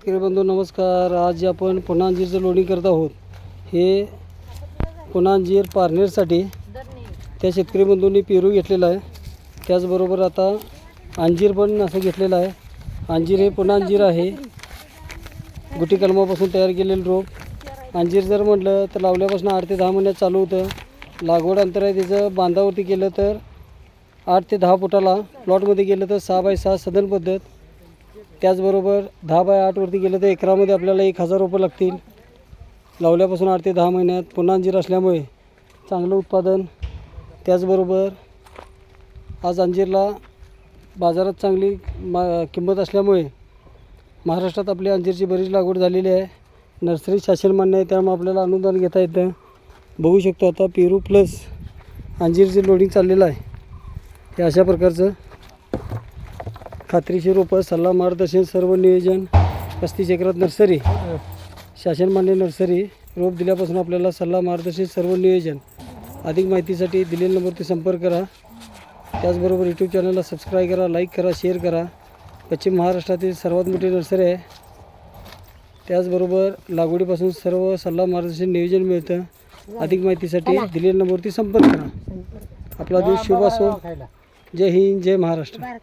शेतकरी बंधू नमस्कार. आज आपण पुन्हा अंजीरचं लोडिंग करत आहोत. हे पुनांजीर अंजीर पारनेरसाठी त्या शेतकरी बंधूंनी पेरू घेतलेला आहे. त्याचबरोबर आता अंजीर पण असं घेतलेलं आहे. अंजीर हे पुन्हा अंजीर आहे. गुटी कलमापासून तयार केलेलं रोप. अंजीर जर म्हटलं तर लावल्यापासून आठ ते दहा महिन्यात चालू होतं. लागवड अंतर आहे त्याचं. बांधावरती केलं तर आठ ते दहा फुटाला. प्लॉटमध्ये गेलं तर सहा बाय सहा सदन पद्धत. त्याचबरोबर दहा बाय आठवरती गेलं तर एकरामध्ये आपल्याला एक हजार रुपये लागतील. लावल्यापासून आठ ते दहा महिन्यात पुन्हा अंजीर असल्यामुळे चांगलं उत्पादन. त्याचबरोबर आज अंजीरला बाजारात चांगली मा किंमत असल्यामुळे महाराष्ट्रात आपली अंजीरची बरीच लागवड झालेली आहे. नर्सरी शासन मान्य आहे त्यामुळे आपल्याला अनुदान घेता येतं. बघू शकतो आता पेरू प्लस अंजीरचे लोडिंग चाललेलं आहे. हे अशा प्रकारचं खात्रीशीर रोपं सल्ला मार्गदर्शन सर्व नियोजन पस्तीस एकरात नर्सरी शासनमान्य नर्सरी रोप दिल्यापासून आपल्याला सल्ला मार्गदर्शन सर्व नियोजन. अधिक माहितीसाठी दिलेल्या नंबरवरती संपर्क करा. त्याचबरोबर यूट्यूब चॅनलला सबस्क्राईब करा लाईक करा शेअर करा. पश्चिम महाराष्ट्रातील सर्वात मोठी नर्सरी आहे. त्याचबरोबर लागवडीपासून सर्व सल्ला मार्गदर्शन नियोजन मिळतं. अधिक माहितीसाठी दिलेल्या नंबरवरती संपर्क करा. आपला दिवस शुभ असो. जय हिंद जय महाराष्ट्र.